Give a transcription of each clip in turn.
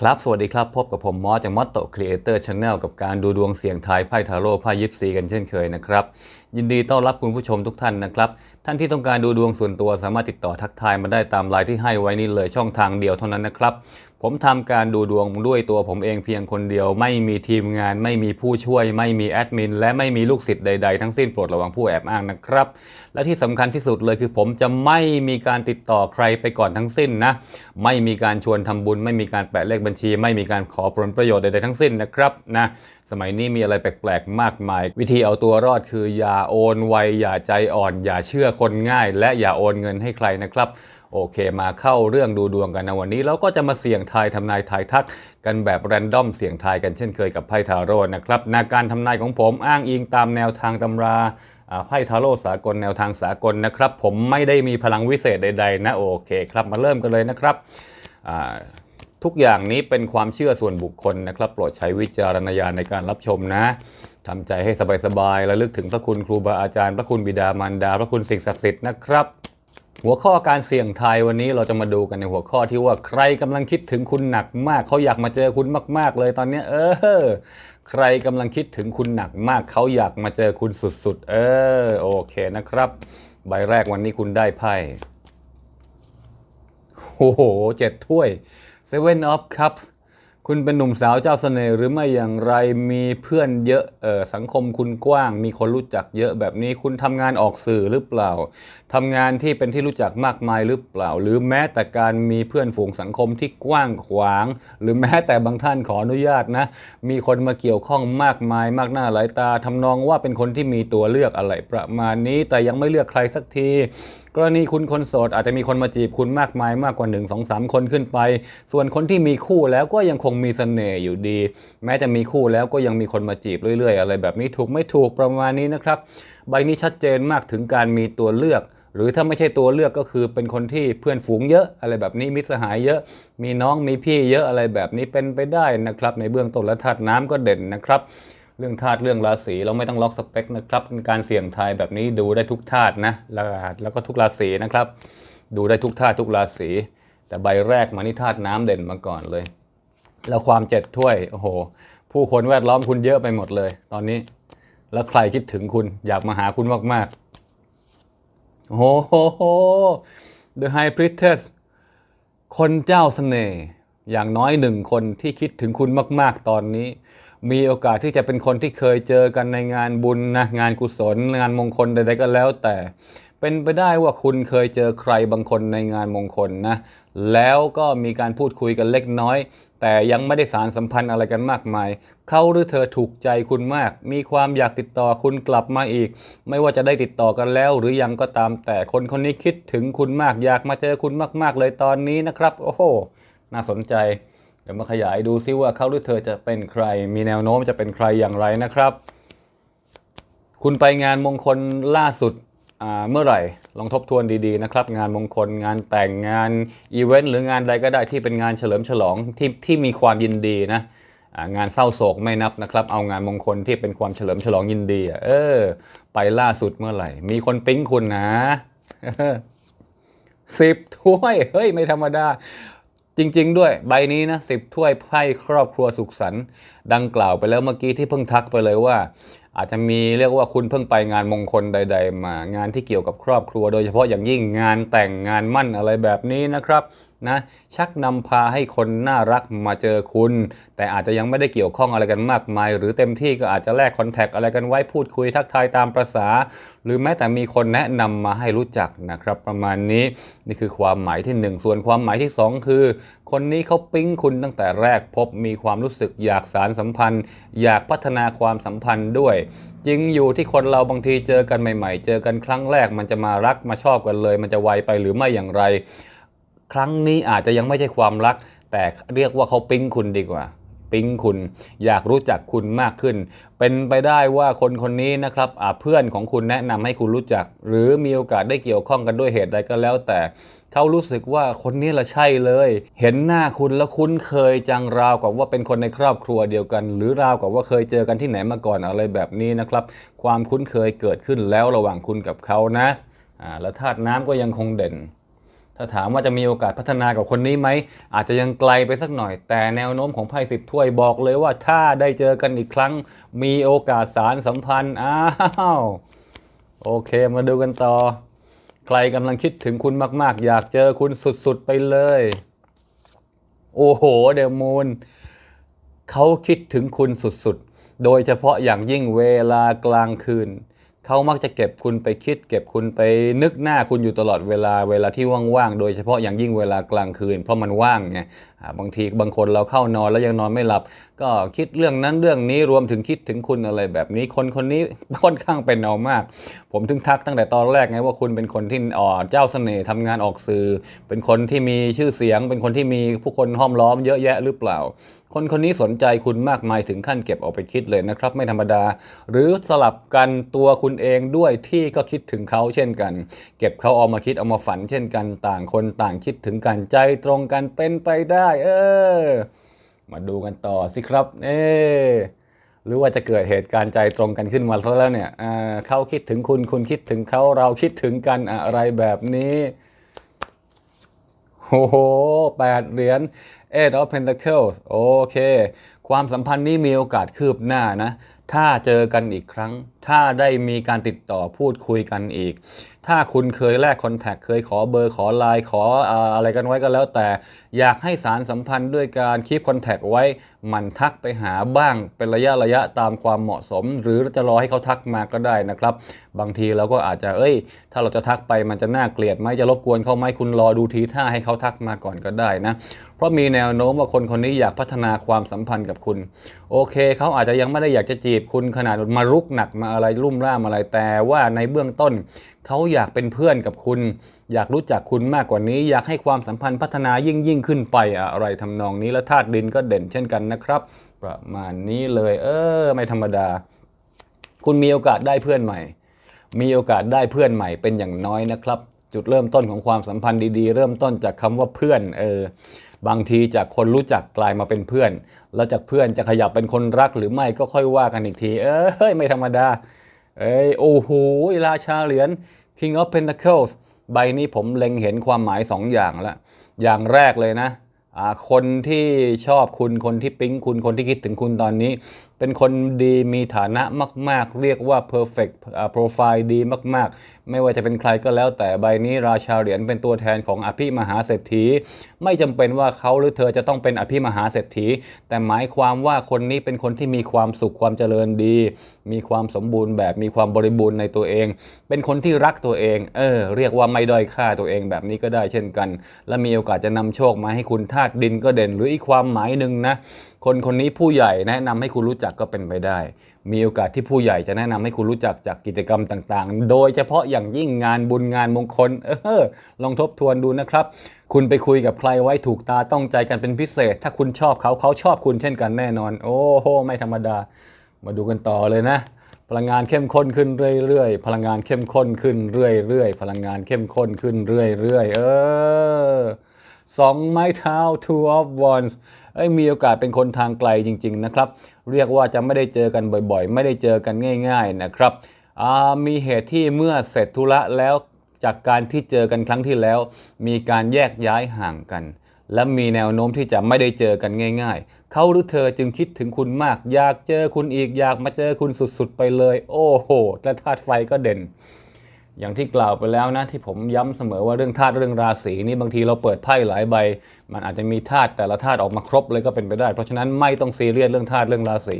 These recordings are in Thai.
ครับ สวัสดีครับ พบกับผมมอสจากมอสโตครีเอเตอร์ชาแนลกับการดูดวงเสียงทายไพ่ทาโร่ไพ่ยิปซีกันเช่นเคยนะครับ ยินดีต้อนรับคุณผู้ชมทุกท่านนะครับ ท่านที่ต้องการดูดวงส่วนตัวสามารถติดต่อทักทายมาได้ตามไลน์ที่ให้ไว้นี่เลยช่องทางเดียวเท่านั้นนะครับ ผมทำการดูดวงด้วยตัวผมเองเพียงคนเดียว ไม่มีทีมงาน ไม่มีผู้ช่วย ไม่มีแอดมิน และไม่มีลูกศิษย์ใด ๆ ทั้งสิ้นโปรดระวังผู้แอบอ้างนะครับ และที่สำคัญที่สุดเลยคือผมจะไม่มีการติดต่อใครไปก่อนทั้งสิ้นนะ ไม่มีการชวนทำบุญ ไม่มีการแปะเลขบัญชี ไม่มีการขอผลประโยชน์ใดๆทั้งสิ้นนะครับนะสมัยนี้มีอะไรแปลกๆ มากมาย วิธีเอาตัวรอดคืออย่าโอนไวอย่าใจอ่อน อย่าเชื่อคนง่าย และอย่าโอนเงินให้ใครนะครับ โอเคมาเข้าเรื่องดูดวงกันในวันนี้เราก็จะมาเสี่ยงทายทำนายทายทัก กันแบบแรนดอมเสี่ยงทายกันเช่นเคยกับไพ่ทาโร่นะครับนาการทำนายของผมอ้างอิงตามแนวทางตำราไพ่ทาโร่สากลแนวทางสากลนะครับ ผมไม่ได้มีพลังวิเศษใด ๆ นะโอเคครับมาเริ่มกันเลยนะครับทุกอย่างนี้เป็นความเชื่อส่วนบุคคลนะครับ โปรดใช้วิจารณญาณในการรับชมนะทำใจให้สบายๆและลึกถึงพระคุณครูบาอาจารย์ พระคุณบิดามารดา พระคุณสิ่งศักดิ์สิทธิ์นะครับ หัวข้อการเสี่ยงทายวันนี้เราจะมาดูกันในหัวข้อที่ว่าใครกำลังคิดถึงคุณหนักมาก เขาอยากมาเจอคุณมาก ๆ เลยตอนนี้ เออ ใครกำลังคิดถึงคุณหนักมาก เขาอยากมาเจอคุณสุด ๆ เออ โอเคนะครับ ใบแรกวันนี้คุณได้ไพ่โอ้โหเจ็ดถ้วย Seven of Cups คุณเป็นหนุ่มสาวเจ้าเสน่ห์หรือไม่อย่างไรมีเพื่อนเยอะเออสังคมคุณกว้าง มีคนรู้จักเยอะแบบนี้คุณทำงานออกสื่อหรือเปล่าทำงานที่เป็นที่รู้จักมากมายหรือเปล่า หรือแม้แต่การมีเพื่อนฝูงสังคมที่กว้างขวาง หรือแม้แต่บางท่านขออนุญาตนะ มีคนมาเกี่ยวข้องมากมาย มากหน้าหลายตาทำนองว่าเป็นคนที่มีตัวเลือกอะไรประมาณนี้ แต่ยังไม่เลือกใครสักทีกรณีคุณคนโสดอาจจะมีคนมาจีบคุณมากมายมากกว่า 1 2 3 คนขึ้นไป ส่วนคนที่มีคู่แล้วก็ยังคงมีเสน่ห์อยู่ดี แม้จะมีคู่แล้วก็ยังมีคนมาจีบเรื่อยๆ อะไรแบบนี้ถูกไม่ถูกประมาณนี้นะครับ ใบนี้ชัดเจนมากถึงการมีตัวเลือกหรือถ้าไม่ใช่ตัวเลือกก็คือเป็นคนที่เพื่อนฝูงเยอะอะไรแบบนี้มิสหายเยอะ มีน้องมีพี่เยอะอะไรแบบนี้เป็นไปได้นะครับ ในเบื้องต้นและธาตุน้ำก็เด่นนะครับ เรื่องธาตุเรื่องราศีเราไม่ต้องล็อกสเปคนะครับการเสี่ยงทายแบบนี้ดูได้ทุกธาตุนะแล้วแล้วก็ทุกราศีนะครับ ดูได้ทุกธาตุทุกราศีแต่ใบแรกมานี่ธาตุน้ำเด่นมาก่อนเลย แล้วความเจ็ดถ้วยโอ้โห ผู้คนแวดล้อมคุณเยอะไปหมดเลย ตอนนี้ แล้วใครคิดถึงคุณอยากมาหาคุณมากๆโอ้โห The High Priestess คนเจ้าเสน่ห์อย่างน้อยหนึ่งคนที่คิดถึงคุณมาก ๆ ตอนนี้ มีโอกาสที่จะเป็นคนที่เคยเจอกันในงานบุญนะงานกุศล งานมงคลใดๆก็แล้วแต่ เป็นไปได้ว่าคุณเคยเจอใครบางคนในงานมงคลนะ แล้วก็มีการพูดคุยกันเล็กน้อย แต่ยังไม่ได้สารสัมพันธ์อะไรกันมากมาย เขาหรือเธอถูกใจคุณมาก มีความอยากติดต่อคุณกลับมาอีก ไม่ว่าจะได้ติดต่อกันแล้ว หรือยังก็ตามแต่คนคนนี้คิดถึงคุณมาก อยากมาเจอคุณมาก ๆ เลยตอนนี้นะครับ โอ้โหน่าสนใจ เดี๋ยวมาขยายดูซิว่าเขาหรือเธอจะเป็นใคร มีแนวโน้มจะเป็นใครอย่างไรนะครับ คุณไปงานมงคลล่าสุดอ่าเมื่อไหร่ ลองทบทวนดีๆนะครับ งานมงคลงานแต่งงานอีเวนต์หรืองานใดก็ได้ที่เป็นงานเฉลิมฉลองที่ที่มีความยินดีนะอ่างานเศร้าโศกไม่นับนะครับ เอางานมงคลที่เป็นความเฉลิมฉลองยินดีอะเออ ไปล่าสุดเมื่อไหร่ มีคนปิ๊งคุณนะสิบถ้วย เฮ้ย ไม่ธรรมดา จริง ๆ ด้วยใบนี้นะสิบถ้วยไพ่ครอบครัวสุขสันต์ดังกล่าวไปแล้วเมื่อกี้ที่เพิ่งทักไปเลยว่า อาจจะมีเรียกว่าคุณเพิ่งไปงานมงคลใด ๆ มางานที่เกี่ยวกับครอบครัว โดยเฉพาะอย่างยิ่งงานแต่งงานมั่นอะไรแบบนี้นะครับ นะชักนำพาให้คนน่ารักมาเจอคุณ แต่อาจจะยังไม่ได้เกี่ยวข้องอะไรกันมากมาย หรือเต็มที่ก็อาจจะแลกคอนแทคอะไรกันไว้พูดคุยทักทายตามประษา หรือแม้แต่มีคนแนะนำมาให้รู้จักนะครับ ประมาณนี้นี่คือความหมายที่หนึ่งส่วนความหมายที่สองคือ คนนี้เขาปิ๊งคุณตั้งแต่แรกพบมีความรู้สึกอยากสารสัมพันธ์ อยากพัฒนาความสัมพันธ์ด้วยจริงอยู่ที่คนเราบางทีเจอกันใหม่ ๆ เจอกันครั้งแรกมันจะมารักมาชอบกันเลย มันจะไวไปหรือไม่อย่างไร ครั้งนี้อาจจะยังไม่ใช่ความรัก แต่เรียกว่าเขาปิ๊งคุณดีกว่า ปิ๊งคุณ อยากรู้จักคุณมากขึ้น เป็นไปได้ว่าคนคนนี้นะครับอ่าเพื่อนของคุณแนะนำให้คุณรู้จัก หรือมีโอกาสได้เกี่ยวข้องกันด้วยเหตุใดก็แล้ว แต่เขารู้สึกว่าคนนี้ละใช่เลย เห็นหน้าคุณแล้วคุ้นเคยจังราวกับว่าเป็นคนในครอบครัวเดียวกัน หรือราวกับว่าเคยเจอกันที่ไหนมาก่อนอะไรแบบนี้นะครับ ความคุ้นเคยเกิดขึ้นแล้วระหว่างคุณกับเขานะอ่าแล้วธาตุน้ำก็ยังคงเด่น ถ้าถามว่าจะมีโอกาสพัฒนากับคนนี้ไหม อาจจะยังไกลไปสักหน่อย แต่แนวโน้มของไพ่สิบถ้วยบอกเลยว่าถ้าได้เจอกันอีกครั้ง มีโอกาสสารสัมพันธ์ อ้าว โอเคมาดูกันต่อ ใครกำลังคิดถึงคุณมากๆ อยากเจอคุณสุดๆไปเลย โอ้โห เดมูนเขาคิดถึงคุณสุดๆ โดยเฉพาะอย่างยิ่งเวลากลางคืน เขามักจะเก็บคุณไปคิด เก็บคุณไปนึกหน้าคุณอยู่ตลอดเวลาเวลาที่ว่างๆ โดยเฉพาะอย่างยิ่งเวลากลางคืน เพราะมันว่างไงบางทีบางคนเราเข้านอนแล้วยังนอนไม่หลับ ก็คิดเรื่องนั้นเรื่องนี้รวมถึงคิดถึงคุณอะไรแบบนี้ คนคนนี้ค่อนข้างเป็นเอามาก ผมถึงทักตั้งแต่ตอนแรกไงว่าคุณเป็นคนที่อ่อเจ้าเสน่ห์ทำงานออกสื่อ เป็นคนที่มีชื่อเสียง เป็นคนที่มีผู้คนห้อมล้อมเยอะแยะหรือเปล่า คนคนนี้สนใจคุณมากมายถึงขั้นเก็บเอาไปคิดเลยนะครับ ไม่ธรรมดา หรือสลับกันตัวคุณเองด้วยที่ก็คิดถึงเขาเช่นกัน เก็บเขาเอามาคิดเอามาฝัน เช่นกันต่างคนต่างคิดถึงกันใจตรงกันเป็นไปได้ เออ มาดูกันต่อสิครับ เออหรือว่าจะเกิดเหตุการณ์ใจตรงกันขึ้นมาแล้วเนี่ยเขาคิดถึงคุณคุณคิดถึงเขาเราคิดถึงกันอะไรแบบนี้ โอ้โหแปดเหรียญ Eight of Pentacles โอเค ความสัมพันธ์นี้มีโอกาสคืบหน้านะ ถ้าเจอกันอีกครั้ง ถ้าได้มีการติดต่อพูดคุยกันอีก ถ้าคุณเคยแลกคอนแทคเคยขอเบอร์ขอไลน์ขออะไรกันไว้ก็แล้วแต่ อยากให้สารสัมพันธ์ด้วยการคีบคอนแทคไว้ มันทักไปหาบ้างเป็นระยะระยะตามความเหมาะสม หรือจะรอให้เขาทักมาก็ได้นะครับ บางทีเราก็อาจจะเอ้ย ถ้าเราจะทักไปมันจะน่าเกลียดไหมจะรบกวนเขาไหมคุณรอดูทีท่าให้เขาทักมาก่อนก็ได้นะ เพราะมีแนวโน้มว่าคนคนนี้อยากพัฒนาความสัมพันธ์กับคุณ โอเค เขาอาจจะยังไม่ได้อยากจะจีบคุณขนาดมารุกหนักมาอะไรรุ่มร่ามอะไรแต่ว่าในเบื้องต้น เขาอยากเป็นเพื่อนกับคุณอยากรู้จักคุณมากกว่านี้ อยากให้ความสัมพันธ์พัฒนายิ่งยิ่งขึ้นไปอะไรทำนองนี้และธาตุดินก็เด่นเช่นกันนะครับ ประมาณนี้เลย เออ ไม่ธรรมดา คุณมีโอกาสได้เพื่อนใหม่ มีโอกาสได้เพื่อนใหม่เป็นอย่างน้อยนะครับ จุดเริ่มต้นของความสัมพันธ์ดีๆ เริ่มต้นจากคำว่าเพื่อน เออบางทีจากคนรู้จักกลายมาเป็นเพื่อน แล้วจากเพื่อนจะขยับเป็นคนรักหรือไม่ก็ค่อยว่ากันอีกที เอ้ยไม่ธรรมดา เอ้ยโอ้โหราชาเหรียญ King of Pentacles ใบนี้ผมเล็งเห็นความหมายสองอย่างแล้วอย่างแรกเลยนะคนที่ชอบคุณคนที่ปิ๊งคุณคนที่คิดถึงคุณตอนนี้ เป็นคนดีมีฐานะมาก ๆ เรียกว่า perfect อ่า profile ดีมาก ๆ ไม่ว่าจะเป็นใครก็แล้วแต่ใบนี้ราชาเหรียญเป็นตัวแทนของอภิมหาเศรษฐี ไม่จำเป็นว่าเขาหรือเธอจะต้องเป็นอภิมหาเศรษฐี แต่หมายความว่าคนนี้เป็นคนที่มีความสุขความเจริญดี มีความสมบูรณ์แบบมีความบริบูรณ์ในตัวเอง เป็นคนที่รักตัวเอง เออ เรียกว่าไม่ด้อยค่าตัวเองแบบนี้ก็ได้เช่นกัน และมีโอกาสจะนำโชคมาให้คุณธาตุดินก็เด่น หรืออีกความหมายหนึ่งนะ คนคนนี้ผู้ใหญ่แนะนำให้คุณรู้จักก็เป็นไปได้ มีโอกาสที่ผู้ใหญ่จะแนะนำให้คุณรู้จักจากกิจกรรมต่างๆ โดยเฉพาะอย่างยิ่งงานบุญงานมงคล เออ ลองทบทวนดูนะครับ คุณไปคุยกับใครไว้ถูกตาต้องใจกันเป็นพิเศษ ถ้าคุณชอบเขาเขาชอบคุณเช่นกันแน่นอน โอ้โห ไม่ธรรมดา มาดูกันต่อเลยนะ พลังงานเข้มข้นขึ้นเรื่อยๆ พลังงานเข้มข้นขึ้นเรื่อยๆ พลังงานเข้มข้นขึ้นเรื่อยๆ เออ สองไม้เท้า two of wands เอ้ยมีโอกาสเป็นคนทางไกลจริง ๆ นะครับ เรียกว่าจะไม่ได้เจอกันบ่อยๆ ไม่ได้เจอกันง่าย ๆ นะครับ มีเหตุที่เมื่อเสร็จธุระแล้วจากการที่เจอกันครั้งที่แล้ว มีการแยกย้ายห่างกัน และมีแนวโน้มที่จะไม่ได้เจอกันง่าย ๆ เขาหรือเธอจึงคิดถึงคุณมาก อยากเจอคุณอีกอยากมาเจอคุณสุดๆ ไปเลย โอ้โหและธาตุไฟก็เด่น อย่างที่กล่าวไปแล้วนะที่ผมย้ำเสมอว่าเรื่องธาตุเรื่องราศีนี่บางทีเราเปิดไพ่หลายใบ มันอาจจะมีธาตุแต่ละธาตุออกมาครบเลยก็เป็นไปได้ เพราะฉะนั้นไม่ต้องซีเรียสเรื่องธาตุเรื่องราศี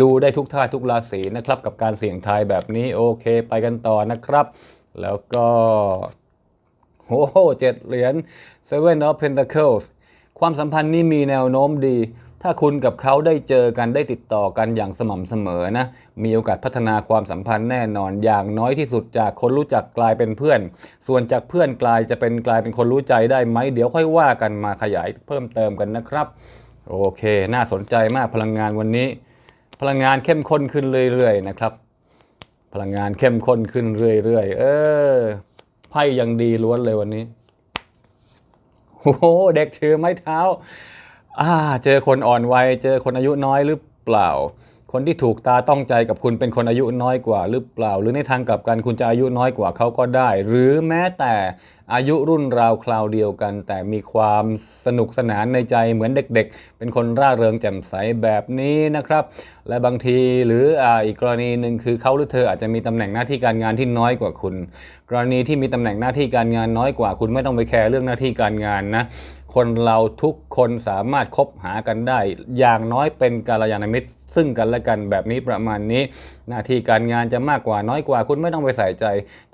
ดูได้ทุกธาตุทุกราศีนะครับกับการเสี่ยงทายแบบนี้โอเค ไปกันต่อนะครับ แล้วก็โอ้โหเจ็ดเหรียญ Seven of Pentacles ความสัมพันธ์นี่มีแนวโน้มดี ถ้าคุณกับเขาได้เจอกันได้ติดต่อกันอย่างสม่ำเสมอนะ มีโอกาสพัฒนาความสัมพันธ์แน่นอนอย่างน้อยที่สุดจากคนรู้จักกลายเป็นเพื่อน ส่วนจากเพื่อนกลายจะเป็นกลายเป็นคนรู้ใจได้ไหมเดี๋ยวค่อยว่ากันมาขยายเพิ่มเติมกันนะครับ โอเค น่าสนใจมากพลังงานวันนี้ พลังงานเข้มข้นขึ้นเรื่อยๆนะครับ พลังงานเข้มข้นขึ้นเรื่อยๆ เออไพ่ยังดีล้วนเลยวันนี้โอ้เด็กถือไม้เท้า อ่าเจอคนอ่อนวัยเจอคนอายุน้อยหรือเปล่า คนที่ถูกตาต้องใจกับคุณเป็นคนอายุน้อยกว่าหรือเปล่า หรือในทางกลับกันคุณจะอายุน้อยกว่าเขาก็ได้ หรือแม้แต่ อายุรุ่นราวคราวเดียวกัน แต่มีความสนุกสนานในใจเหมือนเด็กๆ เป็นคนร่าเริงแจ่มใสแบบนี้นะครับ และบางทีหรือออีกกรณีหนึ่งคือเขาหรือเธออาจจะมีตำแหน่งหน้าที่การงานที่น้อยกว่าคุณ กรณีที่มีตำแหน่งหน้าที่การงานน้อยกว่าคุณไม่ต้องไปแคร์เรื่องหน้าที่การงานนะคนเราทุกคนสามารถคบหากันได้ อย่างน้อยเป็นกาลยานมิตรซึ่งกันและกันแบบนี้ประมาณนี้ หน้าที่การงานจะมากกว่าน้อยกว่าคุณไม่ต้องไปใส่ใจ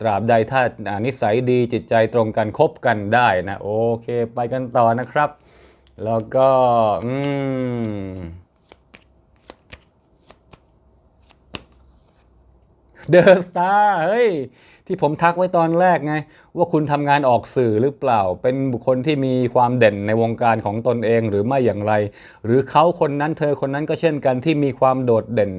ตราบใดถ้าอ่านิสัยดีจิตใจตรงกันคบกันได้นะโอเค ไปกันต่อนะครับ แล้วก็อืมเดอะสตาร์เฮ้ย ที่ผมทักไว้ตอนแรกไง ว่าคุณทำงานออกสื่อหรือเปล่า เป็นบุคคลที่มีความเด่นในวงการของตนเองหรือไม่อย่างไร หรือเขาคนนั้นเธอคนนั้นก็เช่นกันที่มีความโดดเด่น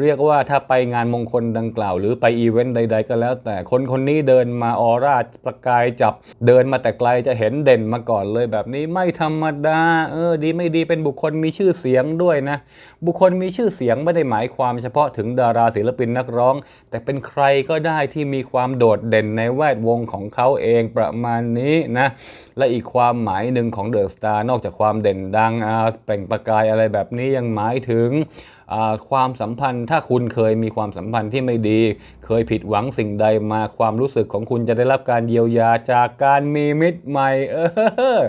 เรียกว่าถ้าไปงานมงคลดังกล่าว หรือไปอีเวนต์ใด ๆ ก็แล้ว แต่คนคนนี้เดินมาออร่าประกายจับ เดินมาแต่ไกลจะเห็นเด่นมาก่อนเลยแบบนี้ไม่ธรรมดาเออดีไม่ดีเป็นบุคคลมีชื่อเสียงด้วยนะ บุคคลมีชื่อเสียงไม่ได้หมายความเฉพาะถึงดาราศิลปินนักร้อง แต่เป็นใครก็ได้ที่มีความโดดเด่นในแวดวงของเขาเองประมาณนี้นะ และอีกความหมายหนึ่งของเดอะสตาร์นอกจากความเด่นดังเปล่งประกายอะไรแบบนี้ยังหมายถึงความสัมพันธ์ถ้าคุณเคยมีความสัมพันธ์ที่ไม่ดี เคยผิดหวังสิ่งใดมาความรู้สึกของคุณจะได้รับการเยียวยาจากการมีมิตรใหม่เออ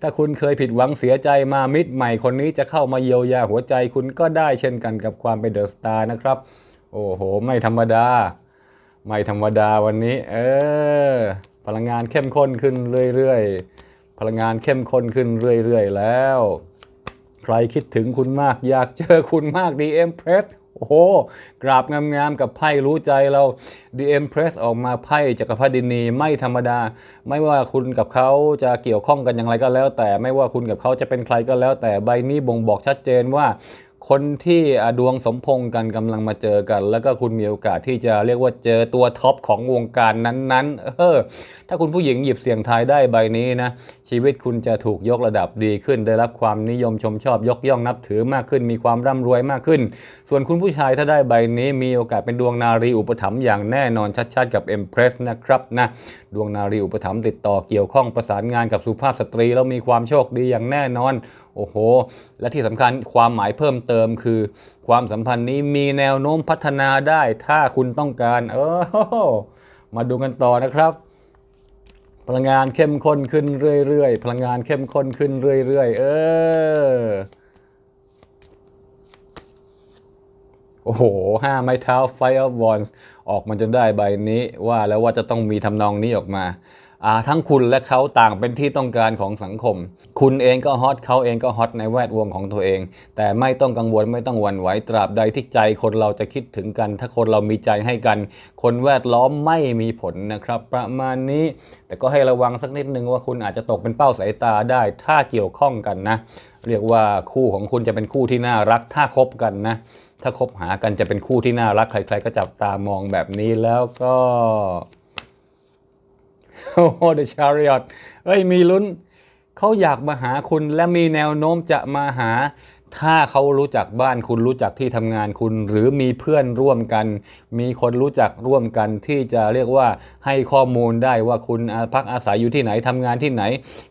ถ้าคุณเคยผิดหวังเสียใจมามิตรใหม่คนนี้จะเข้ามาเยียวยาหัวใจคุณก็ได้เช่นกันกับความเป็นเดอะสตาร์นะครับ โอ้โห ไม่ธรรมดา ไม่ธรรมดาวันนี้ เออ พลังงานเข้มข้นขึ้นเรื่อยๆ พลังงานเข้มข้นขึ้นเรื่อยๆ แล้ว ใครคิดถึงคุณมากอยากเจอคุณมาก DM Press โอ้โห กราบงามๆกับไพ่รู้ใจเรา DM Press ออกมาไพ่จักรพรรดินีไม่ธรรมดา ไม่ว่าคุณกับเขาจะเกี่ยวข้องกันอย่างไรก็แล้ว แต่ไม่ว่าคุณกับเขาจะเป็นใครก็แล้ว แต่ใบนี้บ่งบอกชัดเจนว่า คนที่ดวงสมพงษ์กันกำลังมาเจอกัน แล้วก็คุณมีโอกาสที่จะเรียกว่าเจอตัวท็อปของวงการนั้นๆเออถ้าคุณผู้หญิงหยิบเสียงทายได้ใบนี้นะ ชีวิตคุณจะถูกยกระดับดีขึ้น ได้รับความนิยมชมชอบยกย่องนับถือมากขึ้น มีความร่ำรวยมากขึ้น ส่วนคุณผู้ชายถ้าได้ใบนี้ มีโอกาสเป็นดวงนารีอุปถัมภ์อย่างแน่นอนชัดๆกับ Empress นะครับนะดวงนารีอุปถัมภ์ติดต่อเกี่ยวข้องประสานงานกับสุภาพสตรีแล้วมีความโชคดีอย่างแน่นอน โอ้โห และที่สำคัญความหมายเพิ่มเติมคือ ความสัมพันธ์นี้มีแนวโน้มพัฒนาได้ถ้าคุณต้องการ เออมาดูกันต่อนะครับพลังงานเข้มข้นขึ้นเรื่อยๆ พลังงานเข้มข้นขึ้นเรื่อยๆ เออ โอ้โห ห้าไม้เท้า Fire of w a n ออกมาจนได้ใบนี้ว่าแล้วว่าจะต้องมีทำนองนี้ออกมา ทั้งคุณและเขาต่างเป็นที่ต้องการของสังคม คุณเองก็ฮอตเขาเองก็ฮอตในแวดวงของตัวเอง แต่ไม่ต้องกังวลไม่ต้องหวั่นไหวตราบใดที่ใจคนเราจะคิดถึงกัน ถ้าคนเรามีใจให้กัน คนแวดล้อมไม่มีผลนะครับ ประมาณนี้ แต่ก็ให้ระวังสักนิดนึงว่าคุณอาจจะตกเป็นเป้าสายตาได้ ถ้าเกี่ยวข้องกันนะ เรียกว่าคู่ของคุณจะเป็นคู่ที่น่ารักถ้าคบกันนะถ้าคบหากันจะเป็นคู่ที่น่ารักใคร ๆ ก็จับตามองแบบนี้แล้วก็ โอ้เดอะชาริอตเอ้ยมีลุ้น เขาอยากมาหาคุณและมีแนวโน้มจะมาหา ถ้าเขารู้จักบ้านคุณรู้จักที่ทำงานคุณ หรือมีเพื่อนร่วมกัน มีคนรู้จักร่วมกันที่จะเรียกว่าให้ข้อมูลได้ว่าคุณพักอาศัยอยู่ที่ไหนทำงานที่ไหน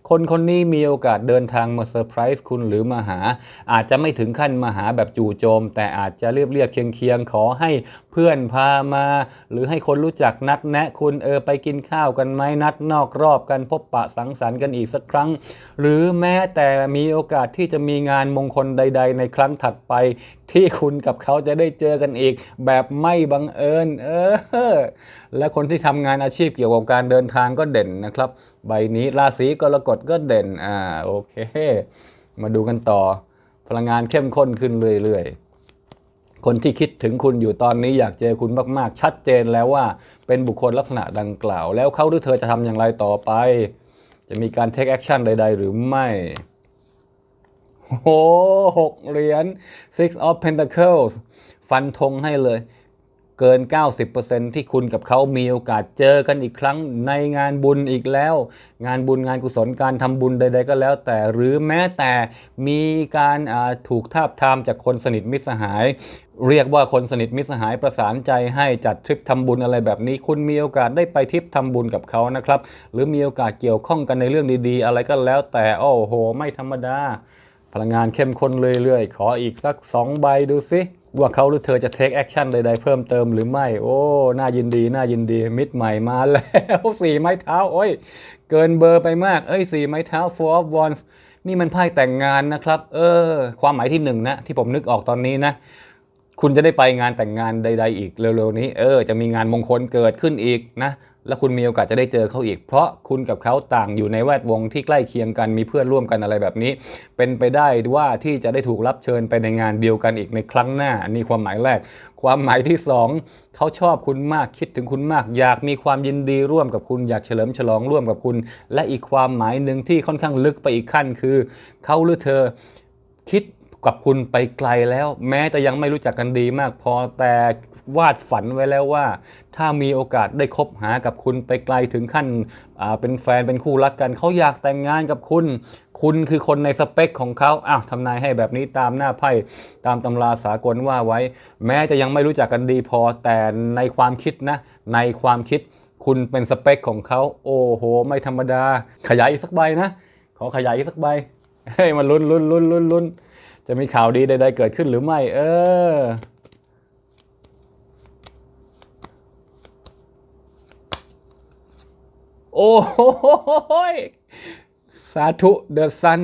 คนคนนี้มีโอกาสเดินทางมาเซอร์ไพรส์คุณหรือมาหา อาจจะไม่ถึงขั้นมาหาแบบจู่โจม แต่อาจจะเรียบเรียบๆเคียงเคียงๆขอให้เพื่อนพามา หรือให้คนรู้จักนัดแนะคุณเออไปกินข้าวกันไหมนัดนอกรอบกันพบปะสังสรรค์กันอีกสักครั้ง หรือแม้แต่มีโอกาสที่จะมีงานมงคลใดๆ ในครั้งถัดไป ที่คุณกับเขาจะได้เจอกันอีก แบบไม่บังเอิญเออ และคนที่ทำงานอาชีพเกี่ยวกับการเดินทางก็เด่นนะครับ ใบนี้ราศีกรกฎก็เด่นอ่าโอเค มาดูกันต่อ พลังงานเข้มข้นขึ้นเรื่อยๆคนที่คิดถึงคุณอยู่ตอนนี้อยากเจอคุณมาก ๆ ชัดเจนแล้วว่าเป็นบุคคลลักษณะดังกล่าว แล้วเขาหรือเธอจะทำอย่างไรต่อไป จะมีการ take action ใด ๆ หรือไม่ โอ้หหกเหรียญ six of pentacles ฟันธงให้เลย เกิน 90%ที่คุณกับเขามีโอกาสเจอกันอีกครั้งในงานบุญอีกแล้ว งานบุญงานกุศลการทำบุญใด ๆ ก็แล้ว แต่หรือแม้แต่มีการถูกทาบทามจากคนสนิทมิตรสหาย เรียกว่าคนสนิทมิตรสหายประสานใจให้จัดทริปทำบุญอะไรแบบนี้ คุณมีโอกาสได้ไปทริปทำบุญกับเขานะครับ หรือมีโอกาสเกี่ยวข้องกันในเรื่องดี ๆ อะไรก็แล้วแต่โอ้โห ไม่ธรรมดา พลังงานเข้มข้นเรื่อยๆ ขออีกสัก 2 ใบดูสิ ว่าเขาหรือเธอจะเทคแอคชั่นใดๆเพิ่มเติมหรือไม่ โอ้ น่ายินดี น่ายินดี มิดใหม่มาแล้วสี่ไม้เท้า โอ้ย เกินเบอร์ไปมาก เอ้ยสี่ไม้เท้า four of wands นี่มันไพ่แต่งงานนะครับ เออ ความหมายที่หนึ่งนะ ที่ผมนึกออกตอนนี้นะ คุณจะได้ไปงานแต่งงานใด ๆ อีกเร็วๆนี้ เออ จะมีงานมงคลเกิดขึ้นอีกนะ แล้วคุณมีโอกาสจะได้เจอเขาอีก เพราะคุณกับเขาต่างอยู่ในแวดวงที่ใกล้เคียงกันมีเพื่อนร่วมกันอะไรแบบนี้ เป็นไปได้ว่าที่จะได้ถูกรับเชิญไปในงานเดียวกันอีกในครั้งหน้านี่ความหมายแรก ความหมายที่สองเขาชอบคุณมากคิดถึงคุณมาก อยากมีความยินดีร่วมกับคุณอยากเฉลิมฉลองร่วมกับคุณ และอีกความหมายหนึ่งที่ค่อนข้างลึกไปอีกขั้นคือ เขาหรือเธอคิด กับคุณไปไกลแล้ว แม้จะยังไม่รู้จักกันดีมากพอแต่วาดฝันไว้แล้วว่า ถ้ามีโอกาสได้คบหากับคุณไปไกลถึงขั้นเป็นแฟนเป็นคู่รักกันเขาอยากแต่งงานกับคุณ คุณคือคนในสเปคของเขาอ้าวทำนายให้แบบนี้ตามหน้าไพ่ตามตำราสากลว่าไว้ แม้จะยังไม่รู้จักกันดีพอแต่ในความคิดนะ ในความคิดคุณเป็นสเปคของเขาโอ้โห ไม่ธรรมดา ขยายอีกสักใบนะ ขอขยายอีกสักใบเฮ้ยมันลุ้นลุ้นลุ้นลุ้นลุ้น จะมีข่าวดีใดๆเกิดขึ้นหรือไม่ เออ โอ้โหสาธุเดอะซัน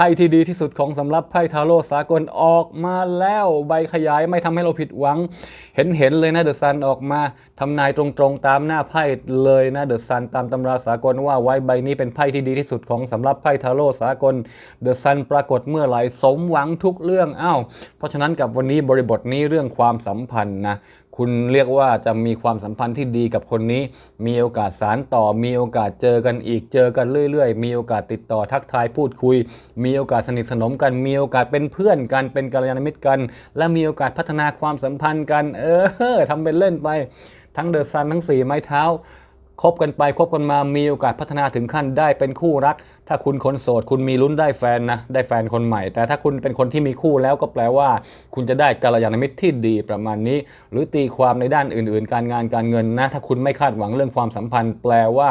ไพ่ที่ดีที่สุดของสำหรับไพ่ทาโร่สากลออกมาแล้วใบขยายไม่ทำให้เราผิดหวัง เห็นเห็นเลยนะเดอะซันออกมาทำนายตรงๆตามหน้าไพ่เลยนะเดอะซันตามตำราสากลว่าไว้ใบนี้เป็นไพ่ที่ดีที่สุดของสำหรับไพ่ทาโร่สากลเดอะซันปรากฏเมื่อไหร่สมหวังทุกเรื่องอ้าวเพราะฉะนั้นกับวันนี้บริบทนี้เรื่องความสัมพันธ์นะ คุณเรียกว่าจะมีความสัมพันธ์ที่ดีกับคนนี้ มีโอกาสสารต่อ มีโอกาสเจอกันอีก เจอกันเรื่อยๆ มีโอกาสติดต่อทักทายพูดคุย มีโอกาสสนิทสนมกัน มีโอกาสเป็นเพื่อนกัน เป็นกัลยาณมิตรกัน และมีโอกาสพัฒนาความสัมพันธ์กัน เออทำเป็นเล่นไป ทั้งเดอะซันทั้งสี่ไม้เท้าคบกันไปคบกันมา มีโอกาสพัฒนาถึงขั้นได้เป็นคู่รัก ถ้าคุณคนโสดคุณมีลุ้นได้แฟนนะได้แฟนคนใหม่ แต่ถ้าคุณเป็นคนที่มีคู่แล้วก็แปลว่า คุณจะได้กัลยาณมิตรที่ดีประมาณนี้ หรือตีความในด้านอื่น ๆ การงานการเงินนะถ้าคุณไม่คาดหวังเรื่องความสัมพันธ์ แปลว่า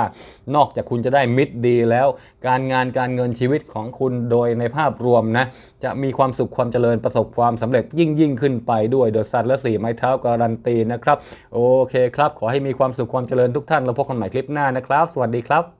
นอกจากคุณจะได้มิตรดีแล้ว การงานการเงินชีวิตของคุณโดยในภาพรวมนะจะมีความสุขความเจริญประสบความสำเร็จยิ่งยิ่งขึ้นไปด้วยเดอะซันและสี่ไม้เท้าการันตีนะครับโอเคครับ ขอให้มีความสุขความเจริญทุกท่านแล้วพบกันใหม่คลิปหน้านะครับ สวัสดีครับ